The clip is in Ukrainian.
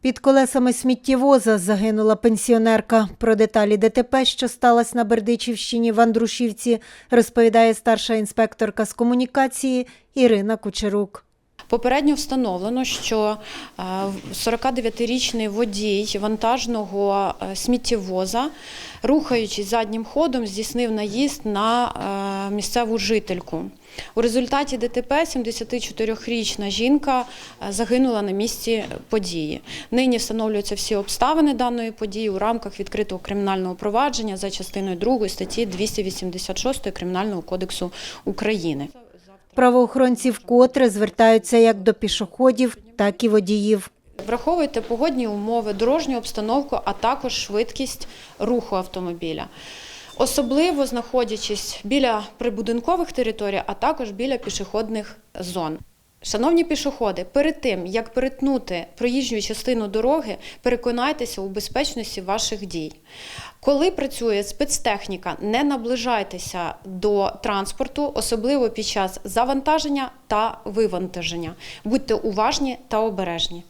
Під колесами сміттєвоза загинула пенсіонерка. Про деталі ДТП, що сталося на Бердичівщині в Андрушівці, розповідає старша інспекторка з комунікації Ірина Кучерук. Попередньо встановлено, що е, 49-річний водій вантажного е, сміттєвоза, рухаючись заднім ходом, здійснив наїзд на е, місцеву жительку. У результаті ДТП 74-річна жінка е, загинула на місці події. Нині встановлюються всі обставини даної події у рамках відкритого кримінального провадження за частиною 2 статті 286 Кримінального кодексу України. Правоохоронці вкотре звертаються як до пішоходів, так і водіїв. Враховуйте погодні умови, дорожню обстановку, а також швидкість руху автомобіля. Особливо знаходячись біля прибудинкових територій, а також біля пішохідних зон. Шановні пішоходи, перед тим як перетнути проїжджу частину дороги, переконайтеся у безпечності ваших дій. Коли працює спецтехніка, не наближайтеся до транспорту, особливо під час завантаження та вивантаження. Будьте уважні та обережні.